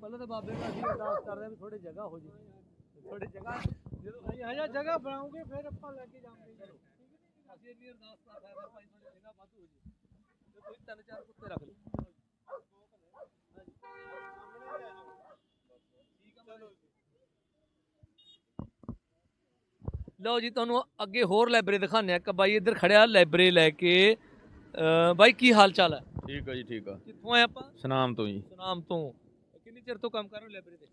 ਪਹਿਲਾਂ ਤਾਂ ਬਾਬੇ ਨੂੰ ਅਸੀਂ ਅਰਦਾਸ ਕਰਦੇ ਹਾਂ ਵੀ ਥੋੜੀ ਜਗ੍ਹਾ ਹੋ ਜੇ। ਥੋੜੀ ਜਗ੍ਹਾ ਜਦੋਂ ਅਸੀਂ ਹਜਾ ਜਗ੍ਹਾ ਬਣਾਉਂਗੇ ਫਿਰ ਆਪਾਂ ਲੈ ਕੇ ਜਾਵਾਂਗੇ? ਅਸੀਂ ਇੰਨੀ ਅਰਦਾਸ ਕਰ ਸਕਦੇ ਹਾਂ ਭਾਈ ਥੋੜੀ ਜਗ੍ਹਾ ਵੱਧ ਹੋ ਜੇ। ਤੇ ਤੁਸੀਂ ਤਿੰਨ ਚਾਰ ਕੁੱਤੇ ਰੱਖ ਲਓ। ਲਓ ਜੀ ਤੁਹਾਨੂੰ ਅੱਗੇ ਹੋਰ ਲਾਇਬ੍ਰੇਰੀ ਦਿਖਾਉਂਦੇ ਆ ਇੱਕ ਬਾਈ ਇੱਧਰ ਖੜਿਆ ਲਾਇਬ੍ਰੇਰੀ ਲੈ ਕੇ। ਅਹ ਬਾਈ ਕੀ ਹਾਲ ਚਾਲ ਹੈ? ਠੀਕ ਆ ਜੀ ਠੀਕ ਆ। ਕਿੱਥੋਂ ਆਏ ਆਪਾਂ? ਸਨਾਮ ਤੋਂ ਜੀ। ਸੁਨਾਮ ਤੋਂ। ਕਿੰਨੀ ਚਿਰ ਤੋਂ ਕੰਮ ਕਰ ਰਹੇ ਹੋ ਲਾਇਬ੍ਰੇਰੀ ਤੇ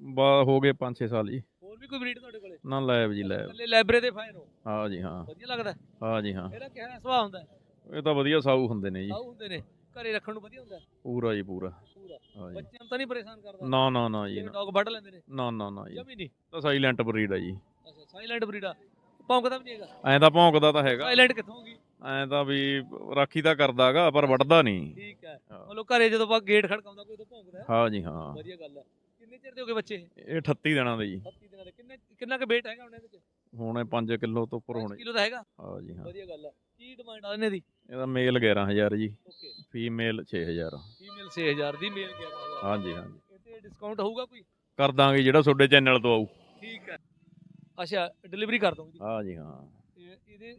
ਬਾ ਹੋ ਗਏ 5-6 ਸਾਲ ਜੀ। ਹੋਰ ਵੀ ਕੋਈ ਬਰੀਡ ਤੁਹਾਡੇ ਕੋਲੇ? ਨਾ ਲੈਬ ਜੀ ਲੈਬ। ਇਕੱਲੇ ਲਾਇਬ੍ਰੇਰੀ ਦੇ ਫਾਇਰ ਹੋ। ਹਾਂ ਜੀ ਹਾਂ। ਵਧੀਆ ਲੱਗਦਾ? ਹੈ? ਹਾਂ ਜੀ ਹਾਂ। ਇਹਦਾ ਕਿਹੜਾ ਸੁਭਾਅ ਹੁੰਦਾ? ਹੈ? ਇਹ ਤਾਂ ਵਧੀਆ ਸਾਊ ਹੁੰਦੇ ਨੇ ਜੀ। ਆਉ ਹੁੰਦੇ ਨੇ। ਘਰੇ ਰੱਖਣ ਨੂੰ ਵਧੀਆ ਹੁੰਦਾ? ਹੈ? ਪੂਰਾ ਜੀ ਪੂਰਾ। ਪੂਰਾ। ਹਾਂ ਜੀ। ਬੱਚਿਆਂ ਨੂੰ ਤਾਂ ਨਹੀਂ ਪਰੇਸ਼ਾਨ ਕਰਦਾ? ਨਾ ਨਾ ਨਾ ਜੀ ਨਾ। ਡੌਗ ਵੱਢ ਲੈਂਦੇ ਨੇ? ਨਾ ਨਾ ਨਾ ਜੀ। ਜਮੀ ਨਹੀਂ? ਤਾਂ ਸਾਈਲੈਂਟ ਬਰੀਡ ਆ ਜੀ। ਅੱਛਾ ਸਾਇਲੈਂਟ ਬਰੀਡ ਆ। ਭੌਂਕਦਾ ਵੀ ਨਹੀਂ ਹੈਗਾ? ਐਂ ਤਾਂ ਭੌਂਕਦਾ ਤਾਂ ਹੈਗਾ। ਸਾਇਲੈਂਟ ਕਿੱਥੋਂ ਹੋਗੀ ਐਂ ਤਾਂ ਵੀ ਰਾਖੀ ਤਾਂ ਕਰਦਾਗਾ ਪਰ ਵੱਢਦਾ ਨਹੀਂ। ਠੀਕ ਹੈ। ਹਾਂ। ਮਤਲਬ ਘਰੇ ਜਦੋਂ ਆਪਾਂ ਗੇਟ ਖੜਕਾਉਂਦਾ ਕੋਈ ਤਾਂ ਭੌਂਕਦਾ ਹੈ? ਹਾਂ ਜੀ ਹਾਂ। ਵਧੀਆ ਗੱਲ ਹੈ। ਕਿੰਨੇ ਚਿਰ ਦੇ ਹੋਗੇ ਬੱਚੇ? ਇਹ 38 ਦਿਨਾਂ ਦੇ ਜੀ। 30 ਦਿਨਾਂ ਦੇ। ਕਿੰਨੇ ਕਿੰਨਾ ਕੁ weight ਹੈਗਾ ਉਹਨਾਂ ਦੇ ਵਿੱਚ? ਹੁਣ ਇਹ 5 ਕਿਲੋ ਤੋਂ ਉੱਪਰ 5 ਹੋਣੇ। ਕਿਲੋ ਦਾ ਹੈਗਾ? ਹਾਂ ਜੀ ਹਾਂ। ਵਧੀਆ ਗੱਲ ਹੈ। ਕੀ ਡਿਮਾਂਡ ਆ ਇਹਨਾਂ ਦੀ? ਇਹਦਾ ਮੇਲ 11000 ਜੀ। ਓਕੇ ਫੀਮੇਲ 6000 ਫੀਮੇਲ 6000 ਦੀ ਮੇਲ 11000 ਹਾਂ ਜੀ ਹਾਂ ਜੀ। ਇਹ ਤੇ ਡਿਸਕਾਊਂਟ ਹੋਊਗਾ ਕੋਈ? ਕਰ ਦਾਂਗੇ ਜਿਹੜਾ ਤੁਹਾਡੇ ਚੈਨਲ ਤੋਂ ਆਊ। ਠੀਕ ਹੈ। ਅੱਛਾ ਡਿਲੀਵਰੀ ਕਰ ਦੋਗੇ ਹਾਂ ਜੀ ਹਾਂ। ਤੇ ਇਹਦੇ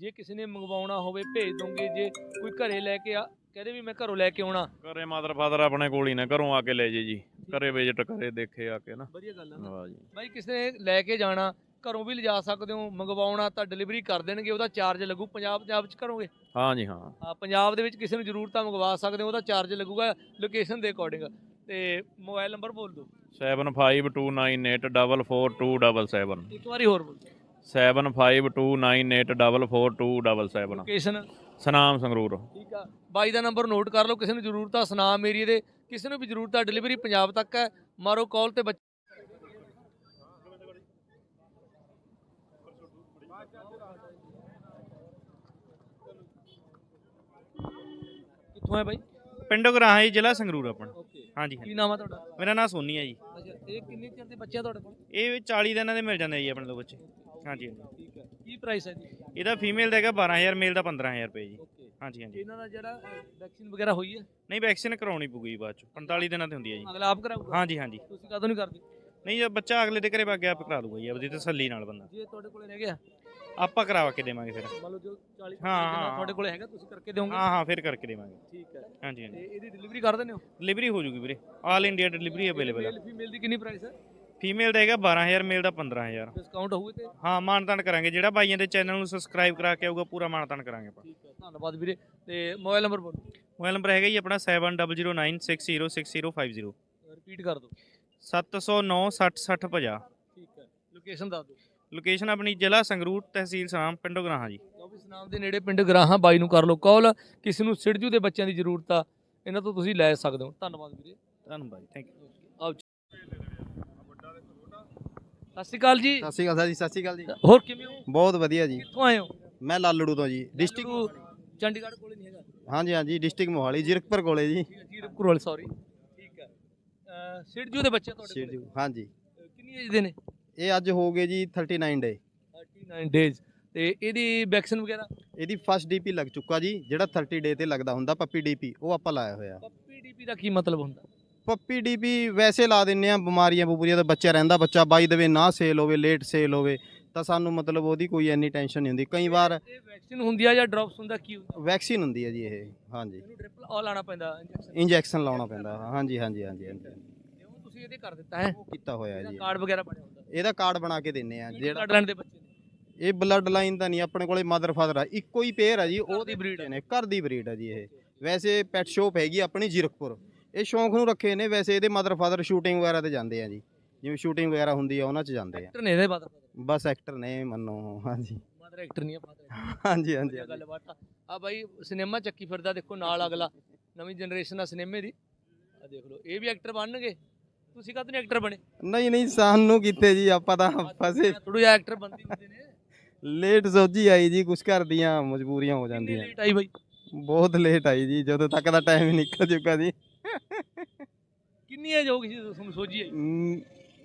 ਜੇ ਕਿਸੇ ਨੇ ਮੰਗਵਾਉਣਾ ਹੋਵੇ ਭੇਜ ਦੋਗੇ ਜੇ ਕੋਈ ਘਰੇ ਲੈ ਕੇ ਆ ਕਹਦੇ ਵੀ ਮੈਂ ਘਰੋਂ ਲੈ ਕੇ ਆਉਣਾ। ਘਰੇ ਮਾਦਰ ਫਾਦਰ ਆਪਣੇ ਕੋਲ ਹੀ ਨੇ ਘਰੋਂ ਆ ਕੇ ਲੈ ਜੇ ਜੀ। ਘਰੇ ਵਿਜ਼ਿਟ ਕਰੇ ਦੇਖੇ ਆ ਕੇ ਨਾ। ਵਧੀਆ ਗੱਲ ਹੈ ਵਾਹ ਜੀ। ਬਾਈ ਕਿਸੇ ਨੇ ਲੈ ਕੇ ਜਾਣਾ ਘਰੋਂ ਵੀ ਲਿਜਾ ਸਕਦੇ ਹੋ ਮੰਗਵਾਉਣਾ ਤਾਂ ਡਿਲੀਵਰੀ ਕਰ ਦੇਣਗੇ ਉਹਦਾ ਚਾਰਜ ਲੱਗੂ ਪੰਜਾਬ ਪੰਜਾਬ ਚ ਕਰੋਗੇ? ਹਾਂ ਜੀ ਹਾਂ। ਹਾਂ ਪੰਜਾਬ ਦੇ ਵਿੱਚ ਕਿਸੇ ਨੂੰ ਜ਼ਰੂਰਤ ਆ ਮੰਗਵਾ ਸਕਦੇ ਹੋ ਉਹਦਾ ਚਾਰਜ ਲੱਗੂਗਾ ਲੋਕੇਸ਼ਨ ਦੇ ਅਕੋਰਡਿੰਗ ਤੇ ਮੋਬਾਈਲ ਨੰਬਰ ਬੋਲ ਦਿਓ। 7529844277 ਇੱਕ ਵਾਰੀ ਹੋਰ ਬੋਲ ਦਿਓ। 7529844277 ਲੋਕੇਸ਼ਨ ਸਨਾਮ ਸੰਗਰੂਰ ਠੀਕ ਆ। ਬਾਈ ਦਾ ਨੰਬਰ ਨੋਟ ਕਰ ਲਓ ਕਿਸੇ ਨੂੰ ਜ਼ਰੂਰਤ ਆ ਸੁਨਾਮ ਏਰੀਏ ਦੇ ਕਿਸੇ ਨੂੰ ਵੀ ਜ਼ਰੂਰਤ ਆ ਡਿਲੀਵਰੀ ਪੰਜਾਬ ਤੱਕ ਹੈ। ਮਾਰੋ ਕਾਲ ਤੇ ਬੱਚੇ ਕਿੱਥੋਂ ਹੈ ਬਾਈ? ਪਿੰਡ ਗਰਾਹਾਂ ਜੀ ਜ਼ਿਲ੍ਹਾ ਸੰਗਰੂਰ ਆਪਣਾ। ਓਕੇ ਹਾਂਜੀ ਕੀ ਨਾਮ ਆ ਤੁਹਾਡਾ? ਮੇਰਾ ਨਾਮ ਸੋਨੀ ਹੈ ਜੀ। ਅੱਛਾ ਇਹ ਕਿੰਨੇ ਚਿਰ ਦੇ ਬੱਚੇ ਆ ਤੁਹਾਡੇ ਕੋਲ? ਇਹ ਵੀ 40 ਦਿਨਾਂ ਦੇ ਮਿਲ ਜਾਂਦੇ ਜੀ ਆਪਣੇ ਤੋਂ ਬੱਚੇ। ਹਾਂਜੀ ਹਾਂਜੀ। ਠੀਕ ਹੈ। ਕੀ ਪ੍ਰਾਈਸ ਹੈ ਜੀ? ਇਹਦਾ ਫੀਮੇਲ ਦਾ ਹੈਗਾ 12000 ਮੇਲ ਦਾ 15000 ਰੁਪਏ ਜੀ। ਓਕੇ ਹਾਂਜੀ ਹਾਂਜੀ। ਇਹਨਾਂ ਦਾ ਜਿਹੜਾ ਵੈਕਸੀਨ ਵਗੈਰਾ ਹੋਈ ਹੈ? ਨਹੀਂ ਵੈਕਸੀਨ ਕਰਾਉਣੀ ਪਊਗੀ ਬਾਅਦ ਚ। 45 ਦਿਨਾਂ ਤੇ ਹੁੰਦੀ ਹੈ ਜੀ। ਅਗਲਾ ਆਪ ਕਰਾਊਗਾ? ਹਾਂਜੀ ਹਾਂਜੀ। ਤੁਸੀਂ ਕਦੋਂ ਨਹੀਂ ਕਰਦੇ? ਨਹੀਂ ਜੇ ਬੱਚਾ ਅਗਲੇ ਦੇ ਘਰੇ ਵਗ ਗਿਆ ਆਪ ਕਰਾ ਦੂਗਾ ਜੀ ਆਪਦੀ ਤਸੱਲੀ ਨਾਲ ਬੰਦਾ। ਜੇ ਤੁਹਾਡੇ ਕੋਲੇ ਰਹਿ ਗਿਆ? ਆਪਾਂ ਕਰਾਵਾ ਕੇ ਦੇਵਾਂਗੇ ਫਿਰ। ਮੰਨ ਲਓ ਜੋ 40 ਹਾਂ, ਹਾਂ। ਤੁਹਾਡੇ ਕੋਲੇ ਹੈਗਾ ਤੁਸੀਂ ਕਰਕੇ ਦਿਓਗੇ? ਹਾਂ ਹਾਂ ਫਿਰ ਕਰਕੇ ਦੇਵਾਂਗੇ। ਠੀਕ ਹੈ। ਹਾਂਜੀ ਤੇ ਹਾਂਜੀ ਇਹਦੀ ਡਿਲੀਵਰੀ ਕਰ ਦਿੰਦੇ ਹੋ? ਡਿਲੀਵਰੀ ਹੋ ਜੂਗੀ ਵੀਰੇ। ਆਲ ਇੰਡੀਆ ਡਿਲੀਵਰੀ ਅਵੇਲੇਬਲ ਹੈ ਮੇਲ ਫੀਮੇਲ ਦੀ ਕਿੰਨੀ ਪ੍ਰਾਈਸ ਹੈ? ਫੀਮੇਲ ਦਾ ਹੈਗਾ 12000 ਮੇਲ ਦਾ 15000 ਡਿਸਕਾਊਂਟ ਹੋਊ ਤੇ? ਹਾਂ ਮਾਨਤਾਨ ਕਰਾਂਗੇ। ਜਿਹੜਾ ਬਾਈਆਂ ਦੇ ਚੈਨਲ ਨੂੰ ਸਬਸਕ੍ਰਾਈਬ ਕਰਾ ਕੇ ਆਊਗਾ ਪੂਰਾ ਮਾਨਤਾਨ ਕਰਾਂਗੇ ਆਪਾਂ। ਠੀਕ ਹੈ ਧੰਨਵਾਦ ਵੀਰੇ। ਤੇ ਮੋਬਾਈਲ ਨੰਬਰ ਬੋਲੋ। ਮੋਬਾਈਲ ਨੰਬਰ ਹੈਗਾ ਜੀ ਆਪਣਾ 7009606050 ਰਿਪੀਟ ਕਰ ਦਿਓ। 709 60 60 50 ਠੀਕ ਹੈ ਲੋਕੇਸ਼ਨ ਦੱਸ ਦਿਓ। ਲੋਕੇਸ਼ਨ ਆਪਣੀ ਜ਼ਿਲ੍ਹਾ ਸੰਗਰੂਰ ਤਹਿਸੀਲ ਸਾਮ ਪਿੰਡੋ ਗਰਾਹਾਂ ਜੀ। ਚੌਬੀ ਸਨਾਮ ਦੇ ਨੇੜੇ ਪਿੰਡ ਗਰਾਹਾਂ ਬਾਈ ਨੂੰ ਕਰ ਲਓ ਕਾਲ ਕਿਸੇ ਨੂੰ ਸਿੜਜੂ ਦੇ ਬੱਚਿਆਂ ਦੀ ਜ਼ਰੂਰਤ ਆ ਇਹਨਾਂ ਤੋਂ ਤੁਸੀਂ ਲੈ ਸਕਦੇ ਹੋ। ਧੰਨਵਾਦ ਵੀਰੇ। ਧੰਨਵਾਦ ਥੈਂਕ ਯੂ ਆਓ। ਸਤਿ ਸ਼੍ਰੀ ਅਕਾਲ ਜੀ। ਸਤਿ ਸ਼੍ਰੀ ਅਕਾਲ ਜੀ ਸਤਿ ਸ਼੍ਰੀ ਅਕਾਲ ਜੀ। ਹੋਰ ਕਿਵੇਂ ਹੋ? ਬਹੁਤ ਵਧੀਆ ਜੀ। ਕਿੱਥੋਂ ਆਏ ਹੋ? ਮੈਂ ਲਾਲੜੂ ਤੋਂ ਜੀ ਡਿਸਟ੍ਰਿਕਟ ਚੰਡੀਗੜ੍ਹ ਕੋਲੇ ਨਹੀਂ ਹੈਗਾ? ਹਾਂਜੀ ਹਾਂਜੀ ਡਿਸਟ੍ਰਿਕਟ ਮੋਹਾਲੀ ਜ਼ੀਰਕਪੁਰ ਕੋਲੇ ਜੀ। ਜੀਰਕਪੁਰ ਵਾਲੇ ਸੌਰੀ ਠੀਕ ਹੈ। ਸਿੜਜੂ ਦੇ ਬੱਚੇ ਤੁਹਾਡੇ ਕੋਲੇ? ਸ਼ੇਰਜੂ ਹਾਂਜੀ। ਕਿੰਨੀ ਏਜ ਦੇ ਨੇ? ਇਹ ਅੱਜ ਹੋ ਗਏ ਜੀ 39 ਡੇ 39 ਡੇਜ਼ ਤੇ ਇਹਦੀ ਵੈਕਸੀਨ ਵਗੈਰਾ? ਇਹਦੀ ਫਸਟ ਡੀਪੀ ਲੱਗ ਚੁੱਕਾ ਜੀ ਜਿਹੜਾ 30 ਡੇ ਤੇ ਲੱਗਦਾ ਹੁੰਦਾ ਪੱਪੀ ਡੀਪੀ ਉਹ ਆਪਾਂ ਲਾਇਆ ਹੋਇਆ। ਪੱਪੀ ਡੀਪੀ ਦਾ ਕੀ ਮਤਲਬ ਹੁੰਦਾ? ਪੱਪੀ ਡੀਪੀ ਵੈਸੇ ਲਾ ਦਿੰਨੇ ਆ ਬਿਮਾਰੀਆਂ ਬੁਬਰੀਆਂ ਦਾ ਬੱਚਾ ਰਹਿੰਦਾ ਬੱਚਾ ਬਾਈ ਦੇਵੇ ਨਾ ਸੇਲ ਹੋਵੇ ਲੇਟ ਸੇਲ ਹੋਵੇ ਤਾਂ ਸਾਨੂੰ ਮਤਲਬ ਉਹਦੀ ਕੋਈ ਐਨੀ ਟੈਨਸ਼ਨ ਨਹੀਂ ਹੁੰਦੀ। ਕਈ ਵਾਰ ਵੈਕਸੀਨ ਹੁੰਦੀ ਆ ਜਾਂ ਡ੍ਰੌਪਸ ਹੁੰਦਾ ਕੀ ਹੁੰਦਾ? ਵੈਕਸੀਨ ਹੁੰਦੀ ਹੈ ਜੀ ਇਹ ਹਾਂਜੀ। ਇਹਨੂੰ ਟ੍ਰਿਪਲ ਆ ਲਾਣਾ ਪੈਂਦਾ ਇੰਜੈਕਸ਼ਨ ਇੰਜੈਕਸ਼ਨ ਲਾਉਣਾ ਪੈਂਦਾ ਹਾਂਜੀ ਹਾਂਜੀ ਹਾਂਜੀ ਹਾਂਜੀ। ਉਹ ਤੁਸੀਂ ਇਹਦੇ ਕਰ ਦਿੱਤਾ ਹੈ? ਉਹ ਕੀਤਾ ਹੋਇਆ ਜੀ। ਕਾਰਡ ਵਗੈਰਾ ਬਣਿਆ ਹੁੰਦਾ? ਇਹਦਾ ਕਾਰਡ ਬਣਾ ਕੇ ਦਿੰਨੇ ਆ ਜਿਹੜਾ ਬਲੱਡ ਲਾਈਨ ਦੇ ਬੱਚੇ ਨੇ। ਇਹ ਬਲੱਡ ਲਾਈਨ ਤਾਂ ਨਹੀਂ ਆਪਣੇ ਕੋਲੇ ਮਦਰ ਫਾਦਰ ਆ। ਇੱਕੋ ਹੀ ਪੇਅਰ ਆ ਜੀ ਉਹਦੀ ਦੀ ਬਰੀਡ ਨੇ ਘਰ ਦੀ ਬਰੀਡ ਆ ਜੀ ਇਹ। ਵੈਸੇ ਪੈਟ ਸ਼ੋਪ ਹੈਗੀ ਆਪਣੀ ਜੀਰਕਪੁਰ। ਇਹ ਸ਼ੌਂਕ ਨੂੰ ਰੱਖੇ ਨੇ ਵੈਸੇ ਇਹਦੇ ਮਦਰ ਫਾਦਰ ਸ਼ੂਟਿੰਗ ਵਗੈਰਾ ਤੇ ਜਾਂਦੇ ਆ ਜੀ। ਜਿਵੇਂ ਸ਼ੂਟਿੰਗ ਵਗੈਰਾ ਹੁੰਦੀ ਆ ਉਹਨਾਂ 'ਚ ਜਾਂਦੇ ਆ। ਐਕਟਰ ਨੇ ਇਹਦੇ ਬਾਤ ਬਸ ਐਕਟਰ ਨੇ ਮੰਨੋ ਹਾਂਜੀ। ਮਦਰ ਐਕਟਰ ਨਹੀਂ ਆ ਫਾਦਰ ਹਾਂਜੀ ਹਾਂਜੀ ਵਧੀਆ ਗੱਲ ਬਾਤ ਆ। ਬਾਈ ਸਿਨੇਮਾ ਚੱਕੀ ਫਿਰਦਾ ਦੇਖੋ ਨਾਲ ਅਗਲਾ। ਨਵੀਂ ਜਨਰੇਸ਼ਨ ਆ ਸਿਨੇਮੇ ਦੀ। ਆ ਦੇਖ ਲਓ ਇਹ ਵੀ ਐਕਟਰ ਬਣਨਗੇ? ਤੁਸੀਂ ਕਦੋਂ ਨਹੀਂ ਐਕਟਰ ਬਣੇ? ਨਹੀਂ ਨਹੀਂ ਸਾਨੂੰ ਕਿੱਥੇ ਜੀ ਆਪਾਂ ਤਾਂ ਫਸੇ ਥੋੜਾ ਜਿਹਾ ਐਕਟਰ ਬਣਦੇ ਹੁੰਦੇ ਨੇ। ਲੇਟ ਸੋਝੀ ਆਈ ਜੀ ਕੁਛ ਘਰ ਦੀਆਂ ਮਜਬੂਰੀਆਂ ਹੋ ਜਾਂਦੀਆਂ। ਲੇਟ ਆਈ ਬਾਈ? ਬਹੁਤ ਲੇਟ ਆਈ ਜੀ ਜਦੋਂ ਤੱਕ ਦਾ ਟਾਈਮ ਹੀ ਨਿਕਲ ਚੁੱਕਾ ਜੀ। ਕਿੰਨੀ ਏਜ ਹੋ ਗਈ ਸੀ ਤੁਹਾਨੂੰ ਸੋਝੀ ਆਈ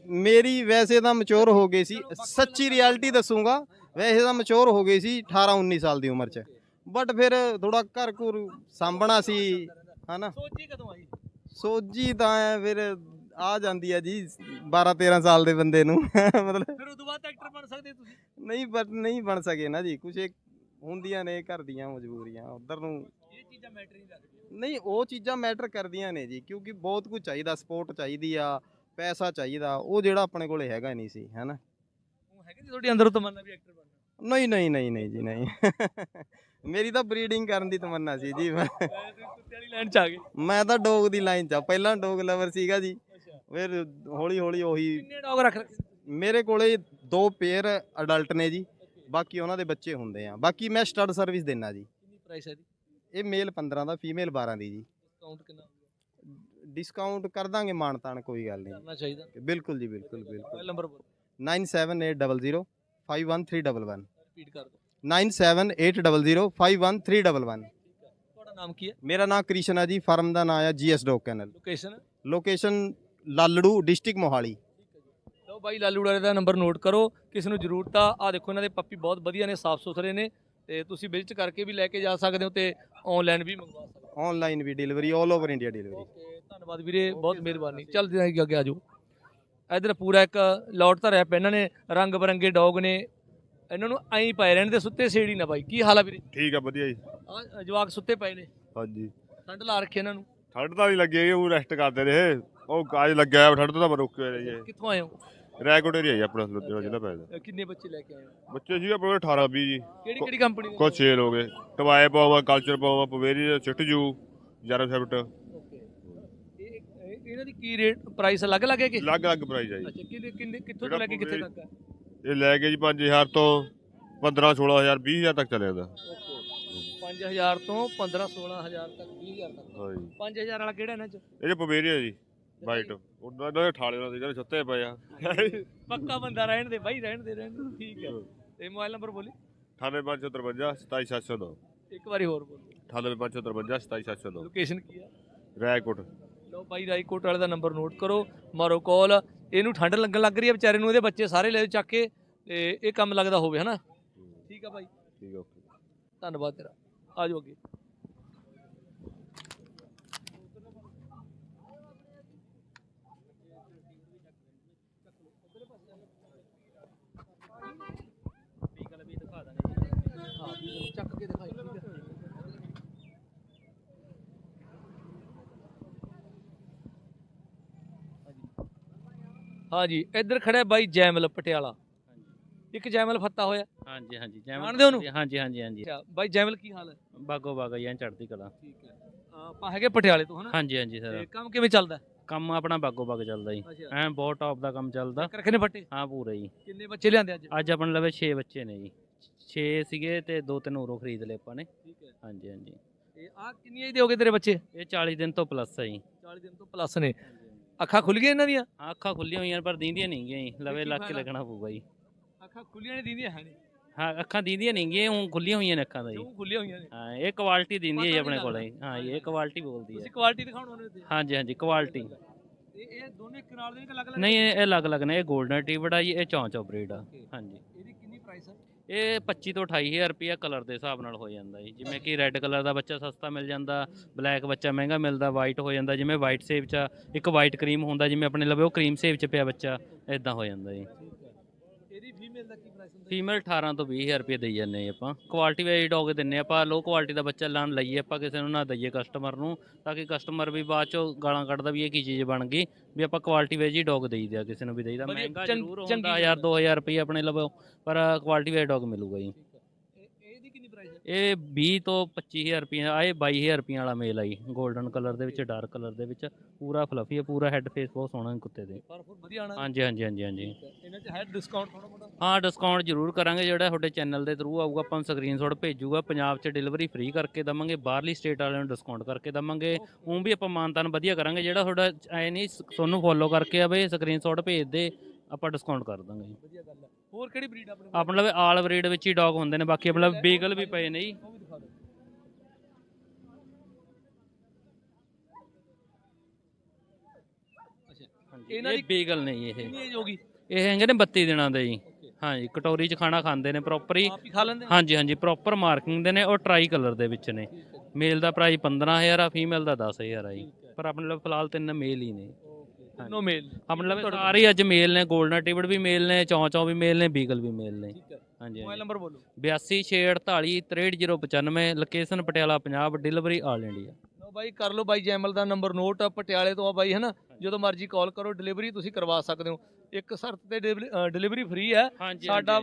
ਮੇਰੀ ਵੈਸੇ ਤਾਂ ਮੈਚੁਰ ਹੋ ਗਈ ਸੀ। ਸੱਚੀ ਰਿਐਲਿਟੀ ਦੱਸੂਗਾ ਵੈਸੇ ਤਾਂ ਮੈਚੁਰ ਹੋ ਗਈ ਸੀ 18 19 ਸਾਲ ਦੀ ਉਮਰ 'ਚ। ਬਟ ਫਿਰ ਥੋੜਾ ਘਰ ਘੁਰ ਸਾਂਭਣਾ ਸੀ ਹਨਾ? ਸੋਝੀ ਕਦੋਂ ਆਈ? ਸੋਜੀ ਤਾਂ ਫਿਰ ਆ ਜਾਂਦੀ ਆ ਜੀ 12 13 ਸਾਲ ਦੇ ਬੰਦੇ ਨੂੰ। ਮਤਲਬ ਫਿਰ ਤੋਂ ਬਾਅਦ ਐਕਟਰ ਬਣ ਸਕਦੇ ਤੁਸੀਂ। ਨਹੀਂ ਪਰ ਨਹੀਂ ਬਣ ਸਕੇ ਨਾ ਜੀ। ਕੁਝ ਹੁੰਦੀਆਂ ਨੇ ਘਰ ਦੀਆਂ ਮਜਬੂਰੀਆਂ ਉਧਰ ਨੂੰ ਇਹ ਚੀਜ਼ਾਂ ਮੈਟਰ ਨਹੀਂ ਰੱਖਦੀਆਂ ਨਹੀਂ ਉਹ ਚੀਜ਼ਾਂ ਮੈਟਰ ਕਰਦੀਆਂ ਨੇ ਜੀ ਕਿਉਂਕਿ ਬਹੁਤ ਕੁਝ ਚਾਹੀਦਾ ਸਪੋਰਟ ਚਾਹੀਦੀ ਆ ਪੈਸਾ ਚਾਹੀਦਾ ਉਹ ਜਿਹੜਾ ਆਪਣੇ ਕੋਲੇ ਹੈਗਾ ਨਹੀਂ ਸੀ ਹੈਨਾ ਉਹ ਹੈਗੇ ਜੀ ਤੁਹਾਡੇ ਅੰਦਰੋਂ ਤਮੰਨਾ ਵੀ ਐਕਟਰ ਬਣਨਾ ਨਹੀਂ ਨਹੀਂ ਨਹੀਂ ਨਹੀਂ ਜੀ ਨਹੀਂ। ਮੇਰੀ ਤਾਂ ਬਰੀਡਿੰਗ ਕਰਨ ਦੀ ਤਮੰਨਾ ਸੀ ਜੀ। ਮੈਂ ਕੁੱਤੇ ਵਾਲੀ ਲਾਈਨ ਚ ਆ ਗਏ। ਮੈਂ ਤਾਂ ਡੋਗ ਦੀ ਲਾਈਨ 'ਚ ਆ ਪਹਿਲਾਂ ਡੋਗ ਲਵਰ ਸੀਗਾ ਜੀ। ਫਿਰ ਹੌਲੀ ਹੌਲੀ ਉਹੀ ਕਿੰਨੇ ਡੌਗ ਰੱਖ ਰੱਖੇ ਮੇਰੇ ਕੋਲੇ ਦੋ ਪੇਅਰ ਅਡਲਟ ਨੇ ਜੀ ਬਾਕੀ ਉਹਨਾਂ ਦੇ ਬੱਚੇ ਹੁੰਦੇ ਆ। ਬਾਕੀ ਮੈਂ ਸਟੱਡ ਸਰਵਿਸ ਦਿੰਨਾ ਜੀ। ਕਿੰਨੀ ਪ੍ਰਾਈਸ ਹੈ ਦੀ ਇਹ ਮੇਲ 15 ਦਾ ਫੀਮੇਲ 12 ਦੀ ਜੀ। ਡਿਸਕਾਊਂਟ ਕਿੰਨਾ ਹੋਊਗਾ ਡਿਸਕਾਊਂਟ ਕਰ ਦਾਂਗੇ ਮਾਣ ਤਾਣ ਕੋਈ ਗੱਲ ਨਹੀਂ। ਕਰਨਾ ਚਾਹੀਦਾ। ਬਿਲਕੁਲ ਜੀ ਬਿਲਕੁਲ ਬਿਲਕੁਲ। ਮੋਬਾਈਲ ਨੰਬਰ ਬੋਲ। 97800 51311 ਰਿਪੀਟ ਕਰ ਦਿਓ। 97800 ਤੁਹਾਡਾ ਨਾਮ ਕੀ ਹੈ? ਮੇਰਾ ਨਾਮ ਕ੍ਰਿਸ਼ਨ ਹੈ ਜੀ ਫਰਮ ਦਾ ਨਾਮ ਹੈ GS dog kennel location location Lalru district Mohali. ਲਓ ਬਾਈ ਲਾਲੂ ਵਾਲੇ ਦਾ ਨੰਬਰ ਨੋਟ ਕਰੋ। ਕਿਸ ਨੂੰ ਜ਼ਰੂਰਤ ਆ ਆ ਦੇਖੋ ਇਹਨਾਂ ਦੇ ਪੱਪੀ ਬਹੁਤ ਵਧੀਆ ਨੇ ਸਾਫ਼ ਸੁਥਰੇ ਨੇ। ਤੇ ਤੁਸੀਂ ਵਿਜ਼ਿਟ ਕਰਕੇ ਵੀ ਲੈ ਕੇ ਜਾ ਸਕਦੇ ਹੋ ਤੇ ਆਨਲਾਈਨ ਵੀ ਮੰਗਵਾ ਸਕਦੇ ਹੋ। ਆਨਲਾਈਨ ਵੀ delivery 올 over India delivery okay ਧੰਨਵਾਦ ਵੀਰੇ ਬਹੁਤ ਮਿਹਰਬਾਨੀ। ਚੱਲਦੇ ਹਾਂ ਅੱਗੇ ਆ ਜਾਓ। ਇਧਰ ਪੂਰਾ ਇੱਕ ਲੋਟ ਧਰਿਆ ਪਿਆ ਇਹਨਾਂ ਨੇ ਰੰਗ ਬਰੰਗੇ ਡੌਗ ਨੇ ਇਹਨਾਂ ਨੂੰ ਐਂ ਪਏ ਰਹਿਣ ਦੇ ਸੁੱਤੇ ਸੇੜੀ ਨਾ ਬਾਈ ਕੀ ਹਾਲ ਆ ਵੀਰੇ? ਠੀਕ ਆ ਵਧੀਆ ਜੀ। ਆ ਜਵਾਕ ਸੁੱਤੇ ਪਏ ਨੇ। ਹਾਂਜੀ। ਠੰਡ ਲਾ ਰੱਖੀ ਇਹਨਾਂ ਨੂੰ। ਠੰਡ ਤਾਂ ਨਹੀਂ ਲੱਗੀ ਉਹ ਰੈਸਟ ਕਰਦੇ ਰਹੇ ਉਹ ਕਾਜ ਲੱਗਿਆ ਠੰਡ ਤੋਂ ਰੁਕੇ ਰਹੀਏ ਕਿੱਥੋਂ ਆਏ ਹੋ? ਰੈਕੋਟ ਏਰੀਆ ਜੀ ਆਪਣਾ ਲੁਧਿਆਣਾ ਜ਼ਿਲ੍ਹਾ ਪੈਦਾ ਅ, ਕਿੰਨੇ ਬੱਚੇ ਲੈ ਕੇ ਆਏ ਹੋ? ਬੱਚੇ ਸੀਗੇ ਆਪਣੇ 18 20 ਜੀ। ਕਿਹੜੀ ਕਿਹੜੀ ਕੰਪਨੀ ਦੇ? ਕੁਛ ਛੇਲ ਹੋ ਗਏ। ਟਵਾਏ ਪਾਵਾ ਕਲਚਰ ਪਾਵਾ ਪਵੇਰੀ ਚਿੱਟਜੂ ਜਰਮ ਸ਼ਿਫਟ। ਓਕੇ ਇਹ ਇਹ- ਇਹਨਾਂ ਦੀ ਕੀ ਰੇਟ ਪ੍ਰਾਈਸ ਅਲੱਗ ਅਲੱਗ ਹੈ ਕਿ ਅਲੱਗ ਅਲੱਗ ਪ੍ਰਾਈਸ ਆ ਜੀ। ਅੱਛਾ ਕਿੰਨੇ ਕਿੰਨੇ ਕਿੱਥੋਂ ਤੋਂ ਲੈ ਕੇ ਕਿੱਥੇ ਤੱਕ ਹੈ ਇਹ ਲੈ ਕੇ ਜੀ 5000 ਤੋਂ 15 16000 20000 ਤੱਕ ਚੱਲਿਆ ਜਾਂਦਾ ਓਕੇ 5000 ਤੋਂ 15 16000 ਤੱਕ 20000 ਤੱਕ। ਹਾਂਜੀ 5000 ਵਾਲਾ ਕਿਹੜਾ ਇਹਨਾਂ ਚ? ਇਹ ਜੀ ਪਵੇਰੀ ਆ ਜੀ। ਵਾਈਟ ਉਹਨਾਂ ਦੇ ਠਾਲੇ ਨਾਲ ਜਿਹੜੇ ਸੁੱਤੇ ਪਏ ਆ। ਪੱਕਾ ਬੰਦਾ ਰਹਿਣ ਦੇ ਬਾਈ ਰਹਿਣ ਦੇ ਰਹਿਣ ਦੇ ਠੀਕ ਹੈ ਤੇ ਮੋਬਾਈਲ ਨੰਬਰ ਬੋਲੀ। 98553 27702 ਇੱਕ ਵਾਰੀ ਹੋਰ ਬੋਲੋ। 98553 27702 ਲੋਕੇਸ਼ਨ ਕੀ ਆ? ਰੈਕੋਟ ਲਓ ਬਾਈ ਰਾਈਕੋਟ ਵਾਲੇ ਦਾ ਨੰਬਰ ਨੋਟ ਕਰੋ। ਮਾਰੋ ਕਾਲ ਇਹਨੂੰ ਠੰਡ ਲੱਗਣ ਲੱਗ ਰਹੀ ਹੈ ਵਿਚਾਰੇ ਨੂੰ ਇਹਦੇ ਬੱਚੇ ਸਾਰੇ ਲੈ ਚੱਕ ਕੇ ਤੇ ਇਹ ਕੰਮ ਲੱਗਦਾ ਹੋਵੇ ਹਨਾ? ਠੀਕ ਆ ਬਾਈ। ਠੀਕ ਓਕੇ। ਧੰਨਵਾਦ ਤੇਰਾ। ਆ ਜਾਓ ਅੱਗੇ। ਚੱਕ ਕੇ ਦਿਖਾਈ ਠੀਕ ਹੈ। ਹਾਂਜੀ ਇੱਧਰ ਖੜਾ ਹੈ ਬਾਈ ਜੈਮਲ ਪਟਿਆਲਾ। ਇੱਕ ਜੈਮਲ ਫੱਤਾ ਹੋਇਆ। ਹਾਂਜੀ ਹਾਂਜੀ ਜਾਣਦੇ ਹੋ ਉਹਨੂੰ? ਹਾਂਜੀ ਹਾਂਜੀ ਹਾਂਜੀ ਅੱਛਾ ਬਾਈ ਜੈਮਲ ਕੀ ਹਾਲ ਹੈ? ਬਾਗੋ ਬਾਗਾ ਜਾਂ ਚੜਦੀ ਕਲਾ। ਠੀਕ ਹੈ। ਆਪਾਂ ਹੈਗੇ ਪਟਿਆਲੇ ਤੋਂ ਹਨਾ? ਹਾਂਜੀ ਹਾਂਜੀ ਸਰ। ਤੇ ਕੰਮ ਕਿਵੇਂ ਚੱਲਦਾ? ਕੰਮ ਆਪਣਾ ਬਾਗੋ ਬਾਗ ਚੱਲਦਾ ਜੀ। ਅੱਛਾ। ਐ ਬਹੁਤ ਟੌਪ ਦਾ ਕੰਮ ਚੱਲਦਾ। ਰੱਖ ਨੇ ਫੱਟੇ? ਹਾਂ ਪੂਰਾ ਜੀ। ਕਿੰਨੇ ਬੱਚੇ ਲਿਆਂਦੇ ਅੱਜ? ਅੱਜ ਆਪਣੇ ਲਵੇ 6 ਬੱਚੇ ਨੇ ਜੀ। 6 ਸੀਗੇ ਤੇ ਦੋ ਤਿੰਨ ਉਰੋਂ ਖਰੀਦ ਲਏ ਆਪਾਂ ਨੇ। ਠੀਕ ਹੈ। ਹਾਂਜੀ ਹਾਂਜੀ। ਤੇ ਆ ਕਿੰਨੀ ਏਜ ਦੇ ਹੋਗੇ ਤੇਰੇ ਬੱਚੇ? ਇਹ 40 ਦਿਨ ਤੋਂ ਪਲੱਸ ਹੈ ਜੀ। 40 ਦਿਨ ਤੋਂ ਪਲੱਸ ਨੇ। ਅੱਖਾਂ ਖੁੱਲ ਗਈਆਂ ਇਹਨਾਂ ਦੀਆਂ? ਹਾਂ, ਅੱਖਾਂ ਖੁੱਲੀਆਂ ਹੋਈਆਂ ਪਰ ਦੀਂਦੀਆਂ ਨਹੀਂ ਗਈਆਂ ਜੀ। ਲਵੇ ਲੱਗ ਕੇ? ਲੱਗਣਾ ਪਊਗਾ ਜੀ। ਅੱਖਾਂ ਖੁੱਲੀਆਂ ਨੇ ਦੀਦੀਆਂ ਹੈ ਨਹੀਂ। ਹਾਂ ਅੱਖਾਂ ਦੀਂਦੀਆਂ ਨਹੀਂ ਗਈਆਂ ਹੁਣ ਖੁੱਲੀਆਂ ਹੋਈਆਂ ਨੇ ਅੱਖਾਂ ਦਾ ਜੀ। ਕਿਉਂ ਖੁੱਲੀਆਂ ਹੋਈਆਂ ਨੇ? ਹਾਂ ਇਹ ਕੁਆਲਿਟੀ ਦਿੰਦੀ ਹੈ ਜੀ ਆਪਣੇ ਕੋਲ। ਜੀ ਹਾਂ ਜੀ, ਇਹ ਕੁਆਲਿਟੀ ਬੋਲਦੀ ਹੈ। ਤੁਸੀਂ ਕੁਆਲਿਟੀ ਦਿਖਾਉਣ ਵਾਲੇ ਤੇ। ਹਾਂਜੀ ਹਾਂਜੀ ਕੁਆਲਿਟੀ ਤੇ ਇਹ ਦੋਨੇ ਇੱਕ ਨਾਲ ਦੇ ਨੇ ਕਿ ਅਲੱਗ ਅਲੱਗ ਨਹੀਂ ਇਹ ਇਹ ਅਲੱਗ-ਅਲੱਗ ਨੇ ਇਹ 골ਡਨ ਆ ਜੀ ਇਹ ਚੌਂਚ ਬਰੀਡ ਆ. ਹਾਂਜੀ ਇਹਦੀ ਕਿੰਨੀ ਪ੍ਰਾਈਸ ਹੈ ਇਹ 25 ਤੋਂ 28000 ਰੁਪਿਆ ਕਲਰ ਦੇ ਹਿਸਾਬ ਨਾਲ ਹੋ ਜਾਂਦਾ ਜੀ। ਜਿਵੇਂ ਕਿ ਰੈੱਡ ਕਲਰ ਦਾ ਬੱਚਾ ਸਸਤਾ ਮਿਲ ਜਾਂਦਾ ਬਲੈਕ ਬੱਚਾ ਮਹਿੰਗਾ ਮਿਲਦਾ ਵਾਈਟ ਹੋ ਜਾਂਦਾ। ਜਿਵੇਂ ਵਾਈਟ ਸੇਬ ਚ ਆ, ਇੱਕ ਵਾਈਟ ਕਰੀਮ ਹੁੰਦਾ ਜਿਵੇਂ ਆਪਣੇ ਲਵੇ ਉਹ ਕਰੀਮ ਸੇਬ ਚ ਪਿਆ ਬੱਚਾ ਇਦਾਂ ਹੋ ਜਾਂਦਾ ਜੀ। ਇਹਦੀ ਫੀਮੇਲ ਦਾ ਕੀ ਪ੍ਰਾਈਸ ਹੁੰਦਾ ਫੀਮੇਲ 18 ਤੋਂ 20000 ਰੁਪਏ ਦੇਈ ਜਾਂਦੇ ਆਪਾਂ। ਕੁਆਲਿਟੀ ਵਾਈਜ਼ ਡੌਗ ਦਿੰਨੇ ਆਪਾਂ। ਲੋ ਕੁਆਲਿਟੀ ਦਾ ਬੱਚਾ ਲਾਣ ਲਈਏ ਆਪਾਂ ਕਿਸੇ ਨੂੰ ਨਾ ਦਈਏ ਕਸਟਮਰ ਨੂੰ ਤਾਂ ਕਿ ਕਸਟਮਰ ਵੀ ਬਾਅਦ ਚੋਂ ਗਾਲਾਂ ਕੱਢਦਾ ਵੀ ਇਹ ਕੀ ਚੀਜ਼ ਬਣ ਗਈ। ਵੀ ਆਪਾਂ ਕੁਆਲਿਟੀ ਵਾਈਜ਼ ਹੀ ਡੌਗ ਦੇਈ ਦਿਆ ਕਿਸੇ ਨੂੰ ਵੀ ਦੇਈਦਾ ਮਹਿੰਗਾ ਜ਼ਰੂਰ ਹੁੰਦਾ ਗੱਲ 1000 2000 ਰੁਪਏ ਆਪਣੇ ਲਵੋ ਪਰ ਕੁਆਲਿਟੀ ਵਾਈਜ਼ ਡੌਗ ਮਿਲੂਗਾ ਜੀ। ਇਹਦੀ ਕਿੰਨੀ ਪ੍ਰਾਈਸ ਹੈ ਇਹ 20 ਤੋਂ 25000 ਰੁਪਏ ਆ ਇਹ 22000 ਰੁਪਏ ਵਾਲਾ ਮੇਲ ਆਈ 골ਡਨ ਕਲਰ ਦੇ ਵਿੱਚ ਡਾਰਕ ਕਲਰ ਦੇ ਵਿੱਚ ਪੂਰਾ ਫਲਫੀ ਹੈ ਪੂਰਾ ਹੈੱਡ ਫੇਸ ਬਹੁਤ ਸੋਹਣਾ ਹੈ ਕੁੱਤੇ ਦੇ। ਪਰ ਫਿਰ ਵਧੀਆ ਆਣਾ ਹਾਂਜੀ ਹਾਂਜੀ ਹਾਂਜੀ ਹਾਂਜੀ। ਇਹਨਾਂ 'ਚ ਹੈ ਡਿਸਕਾਊਂਟ ਥੋੜਾ ਮੋਟਾ? ਹਾਂ ਡਿਸਕਾਊਂਟ ਜ਼ਰੂਰ ਕਰਾਂਗੇ ਜਿਹੜਾ ਤੁਹਾਡੇ ਚੈਨਲ ਦੇ ਥਰੂ ਆਊਗਾ ਆਪਾਂ ਨੂੰ ਸਕਰੀਨਸ਼ਾਟ ਭੇਜੂਗਾ ਪੰਜਾਬ 'ਚ ਡਿਲੀਵਰੀ ਫ੍ਰੀ ਕਰਕੇ ਦਵਾਂਗੇ ਬਾਹਰਲੀ ਸਟੇਟ ਵਾਲਿਆਂ ਨੂੰ ਡਿਸਕਾਊਂਟ ਕਰਕੇ ਦਵਾਂਗੇ। ਉਹ ਵੀ ਆਪਾਂ ਮਾਨਤਾਨ ਵਧੀਆ ਕਰਾਂਗੇ ਜਿਹੜਾ ਤੁਹਾਡਾ ਐ ਨਹੀਂ ਤੁਹਾਨੂੰ ਫੋਲੋ ਕਰਕੇ ਆਵੇ ਸਕਰੀਨਸ਼ਾਟ ਭੇਜ ਦੇ ਆਪਾਂ ਡਿਸਕਾਊਂਟ ਕਰ ਦਾਂਗੇ ਜੀ। ਵਧੀਆ ਗੱਲ ਹੈ। ਹੋਰ ਕਿਹੜੀ ਬਰੀਡ ਆਪਣੇ ਕੋਲ? ਆਪਣੇ ਲਵੇ ਆਲ ਬਰੀਡ ਵਿੱਚ ਹੀ ਡੌਗ ਹੁੰਦੇ ਨੇ ਬਾਕੀ ਆਪਣੇ ਬੀਗਲ ਵੀ ਪਏ ਨੇ ਜੀ। ਉਹ ਵੀ ਦਿਖਾ ਦਿਓ। ਅੱਛਾ ਇਹਨਾਂ ਇਹਨਾਂ ਦੀ- ਦੀ ਬੀਗਲ ਨੇ ਜੀ ਇਹ। ਕਿੰਨੀ ਏਜ ਹੋਗੀ ਇਹ ਹੈਗੇ ਨੇ 32 ਦਿਨਾਂ ਦੇ ਜੀ। ਹਾਂਜੀ ਕਟੋਰੀ 'ਚ ਖਾਣਾ ਖਾਂਦੇ ਨੇ ਪ੍ਰੋਪਰ ਹੀ। ਆਪ ਹੀ ਖਾ ਲੈਂਦੇ ਹਾਂਜੀ ਹਾਂਜੀ ਪ੍ਰੋਪਰ ਮਾਰਕਿੰਗ ਦੇ ਨੇ ਉਹ ਟਰਾਈ ਕਲਰ ਦੇ ਵਿੱਚ ਨੇ। ਮੇਲ ਦਾ ਪ੍ਰਾਈਸ 15000 ਆ ਫੀਮੇਲ ਦਾ 10000 ਆ ਜੀ। ਪਰ ਆਪਣੇ ਲਈ ਫਿਲਹਾਲ ਤਿੰਨ ਮੇਲ ਹੀ ਨੇ। ਤਿੰਨੋਂ ਮੇਲ। ਆਪਣੇ ਲਵੇ ਸਾਰੇ ਅੱਜ ਮੇਲ ਨੇ 골ਡਨ ਟਿਬੜ ਵੀ ਮੇਲ ਨੇ ਚੌਂ ਚੌਂ ਵੀ ਮੇਲ ਨੇ ਬੀਗਲ ਵੀ ਮੇਲ ਨੇ। ਠੀਕ ਹੈ। ਹਾਂਜੀ ਮੋਬਾਈਲ ਨੰਬਰ ਬੋਲੋ। 8268463095 location Patiala Punjab delivery all India. ਲਓ ਬਾਈ ਕਰ ਲਓ ਬਾਈ ਜੈਮਲ ਦਾ ਨੰਬਰ ਨੋਟ ਪਟਿਆਲੇ ਤੋਂ ਆ ਬਾਈ ਹੈ ਨਾ ਜਦੋਂ ਮਰਜ਼ੀ ਕਾਲ ਕਰੋ ਡਿਲੀਵਰੀ ਤੁਸੀਂ ਕਰਵਾ ਸਕਦੇ ਹੋ। ਇੱਕ ਸ਼ਰਤ ਤੇ ਡਿਲੀਵਰੀ ਫ੍ਰੀ ਹੈ। ਸਾਡਾ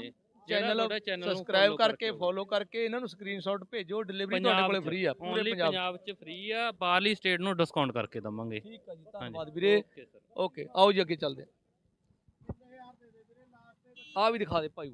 ਚੈਨਲ ਚੈਨਲ ਸਬਸਕ੍ਰਾਈਬ ਕਰਕੇ ਫੋਲੋ ਕਰਕੇ ਇਹਨਾਂ ਨੂੰ ਸਕਰੀਨਸ਼ਾਟ ਭੇਜੋ ਡਿਲੀਵਰੀ ਤੁਹਾਡੇ ਕੋਲੇ ਫ੍ਰੀ ਆ ਪੂਰੇ ਪੰਜਾਬ ਪੰਜਾਬ ਚ ਫ੍ਰੀ ਆ ਬਾਹਰਲੀ ਸਟੇਟ ਨੂੰ ਡਿਸਕਾਊਂਟ ਕਰਕੇ ਦਵਾਂਗੇ। ਠੀਕ ਆ ਜੀ ਧੰਨਵਾਦ ਵੀਰੇ। ਓਕੇ ਆਓ ਜੀ ਅੱਗੇ ਚੱਲਦੇ ਆ ਆ ਵੀ ਦਿਖਾ ਦੇ ਭਾਈ